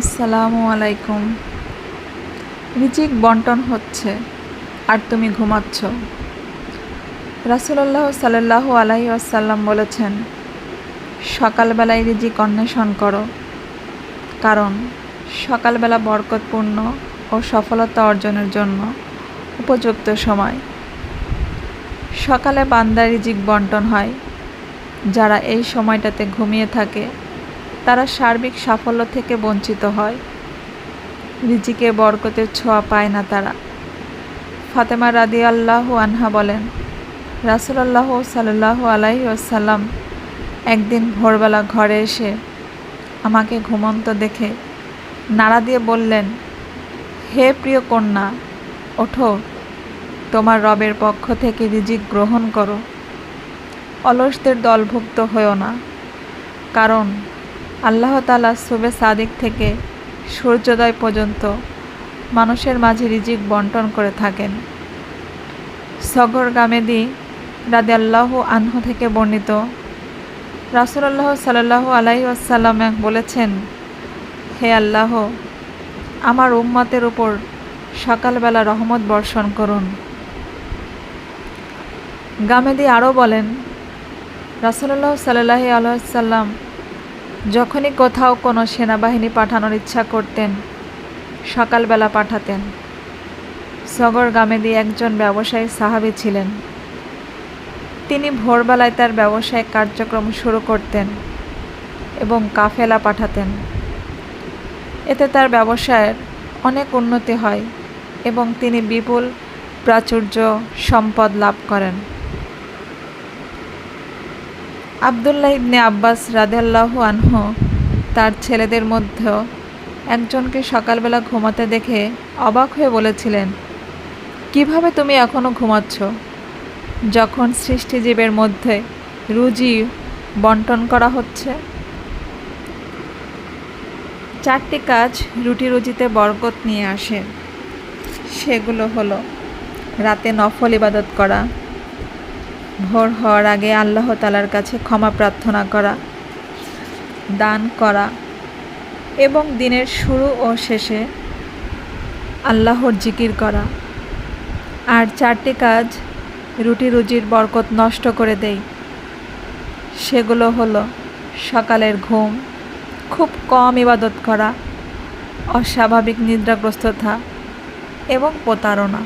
আসসালামু আলাইকুম। রিজিক বন্টন হচ্ছে, আর তুমি ঘুমাচ্ছ। রাসুলাল্লাহ সাল্লাহ আলাহি আসাল্লাম বলেছেন, সকালবেলায় রিজিক অন্বেষণ করো। কারণ, সকালবেলা বরকতপূর্ণ ও সফলতা অর্জনের জন্য উপযুক্ত সময়। সকালে বান্দা রিজিক বন্টন হয়, যারা এই সময়টাতে ঘুমিয়ে থাকে। তারা সার্বিক সাফল্য থেকে বঞ্চিত হয়। রিজিকে বরকতের ছোঁয়া পায় না তারা। ফাতেমা রাদি আল্লাহ আনহা বলেন, রাসুলাল্লাহ সাল্লাহ আলাহি আসাল্লাম একদিন ভোরবেলা ঘরে এসে আমাকে ঘুমন্ত দেখে নাড়া দিয়ে বললেন, হে প্রিয় কন্যা, ওঠো, তোমার রবের পক্ষ থেকে রিজিক গ্রহণ করো। অলসদের দলভুক্ত হয়েও না, কারণ আল্লাহ তালা সুবে সাদিক থেকে সূর্যোদয় পর্যন্ত মানুষের মাঝে রিজিক বন্টন করে থাকেন। সগর গামেদি রাদে আল্লাহ আনহু থেকে বর্ণিত রাসুলাল্লাহ সাল্লাহ আলাই আসাল্লাম বলেছেন, হে আল্লাহ, আমার উম্মাতের উপর সকালবেলা রহমত বর্ষণ করুন। গামেদি আরও বলেন রাসুল্লাহ সাল্লাহ আলহাম যখনই কোথাও কোনো সেনাবাহিনী পাঠানোর ইচ্ছা করতেন, সকালবেলা পাঠাতেন। সগর গামেদি একজন ব্যবসায়ী সাহাবি ছিলেন। তিনি ভোরবেলায় তার ব্যবসায়িক কার্যক্রম শুরু করতেন এবং কাফেলা পাঠাতেন। এতে তার ব্যবসায়ের অনেক উন্নতি হয় এবং তিনি বিপুল প্রাচুর্য, সম্পদ লাভ করেন। আবদুল্লাহ ইবনে আব্বাস রাদেল্লাহ আনহ তার ছেলেদের মধ্যেও একজনকে সকালবেলা ঘুমাতে দেখে অবাক হয়ে বলেছিলেন, কীভাবে তুমি এখনও ঘুমাচ্ছ? যখন সৃষ্টিজীবের মধ্যে রুজি বন্টন করা হচ্ছে। চারটি কাজ রুটি রুজিতে বরকত নিয়ে আসে। সেগুলো হলো রাতে নফল ইবাদত করা ভোর হওয়ার আগে আল্লাহ তালার কাছে ক্ষমা প্রার্থনা করা, দান করা এবং দিনের শুরু ও শেষে আল্লাহর জিকির করা। আর চারটি কাজ রুটি রুজির বরকত নষ্ট করে দেয় সেগুলো হলো সকালের ঘুম, খুব কম ইবাদত করা, অস্বাভাবিক নিদ্রাগ্রস্ততা এবং প্রতারণা।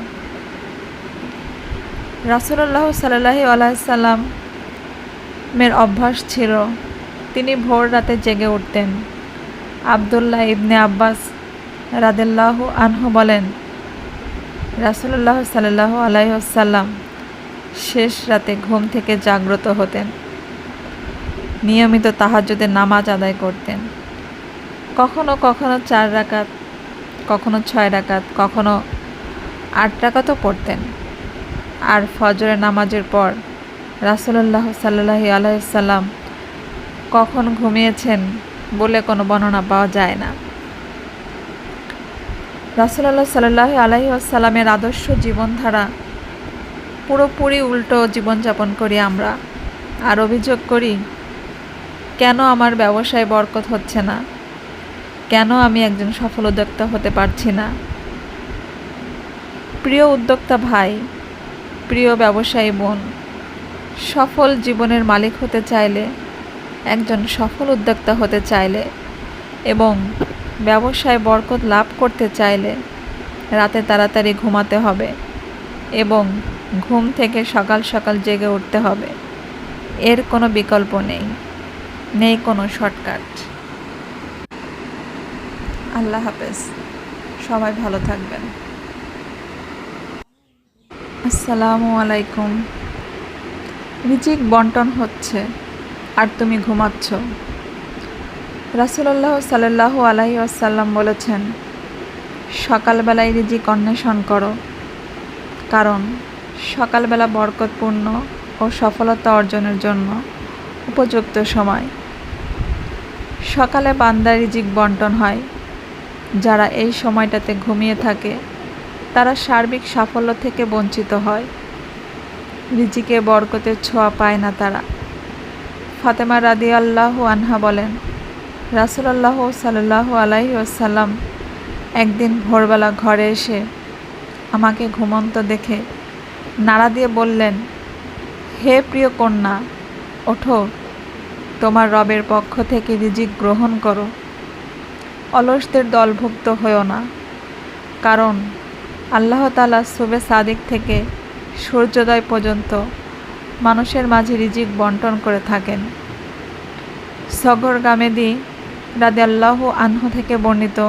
রাসুল্লাহ সাল্লাহি আলাইসাল্লামের অভ্যাস ছিল, তিনি ভোর রাতে জেগে উঠতেন। আবদুল্লাহ ইবনে আব্বাস রাদেল্লাহ আনহু বলেন রাসুল্লাহ সাল্লাহ আলাইসাল্লাম শেষ রাতে ঘুম থেকে জাগ্রত হতেন। নিয়মিত তাহাজ্যদের নামাজ আদায় করতেন। কখনো কখনো চার রাকাত, কখনো ছয় রাকাত, কখনো আট রাকাতও পড়তেন। আর ফজরের নামাজের পর রাসুল্লাহ সাল্লাহি আলাইসাল্লাম কখন ঘুমিয়েছেন বলে কোনো বর্ণনা পাওয়া যায় না। রাসুল্লাহ সাল্লাহ আলাহি আসাল্লামের আদর্শ জীবনধারা পুরোপুরি উল্টো জীবনযাপন করি আমরা আর অভিযোগ করি, কেন আমার ব্যবসায় বরকত হচ্ছে না? কেন আমি একজন সফল উদ্যোক্তা হতে পারছি না? প্রিয় উদ্যোক্তা ভাই প্রিয় ব্যবসায়ী বোন, সফল জীবনের মালিক হতে চাইলে, একজন সফল উদ্যোক্তা হতে চাইলে এবং ব্যবসায় বরকত লাভ করতে চাইলে রাতে তাড়াতাড়ি ঘুমাতে হবে এবং ঘুম থেকে সকাল সকাল জেগে উঠতে হবে। এর কোনো বিকল্প নেই নেই কোনো শর্টকাট। আল্লাহ হাফেজ। সবাই ভালো থাকবেন। আসসালামু আলাইকুম। রিজিক বন্টন হচ্ছে আর তুমি ঘুমাচ্ছ। রাসুলাল্লাহ সাল্লাহ আলাহি আসাল্লাম বলেছেন, সকালবেলায় রিজিক অন্বেষণ করো, কারণ সকালবেলা বরকতপূর্ণ ও সফলতা অর্জনের জন্য উপযুক্ত সময়। সকালে বান্দা রিজিক বন্টন হয়, যারা এই সময়টাতে ঘুমিয়ে থাকে তারা সার্বিক সাফল্য থেকে বঞ্চিত হয়। রিজিকে বরকতের ছোঁয়া পায় না তারা। ফাতেমা রাদি আল্লাহ আনহা বলেন, রাসুলাল্লাহ সাল্লাহ আলাইহি আসাল্লাম একদিন ভোরবেলা ঘরে এসে আমাকে ঘুমন্ত দেখে নাড়া দিয়ে বললেন, হে প্রিয় কন্যা, ওঠো, তোমার রবের পক্ষ থেকে রিজিক গ্রহণ করো। অলসদের দলভুক্ত হয়েও না, কারণ আল্লাহ তালা সুবে সাদিক থেকে সূর্যোদয় পর্যন্ত মানুষের মাঝে রিজিক বন্টন করে থাকেন। সগর গামেদি রাদে আল্লাহ আনহু থেকে বর্ণিত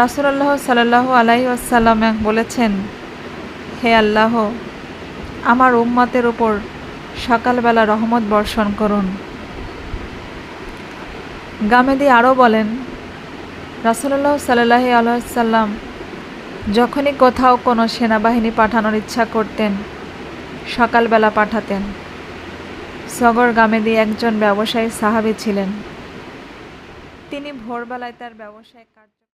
রাসুলাল্লাহ সাল্লাহ আলাইহি আসাল্লাম বলেছেন, হে আল্লাহ, আমার উম্মতের উপর সকালবেলা রহমত বর্ষণ করুন। গামেদি আরও বলেন রাসুল্লাহ সাল্লাহি আলহাম যখনই কোথাও কোনো সেনাবাহিনী পাঠানোর ইচ্ছা করতেন, সকালবেলা পাঠাতেন। সগর গামেদি একজন ব্যবসায়ী সাহাবি ছিলেন। তিনি ভোরবেলায় তার ব্যবসায় কার্য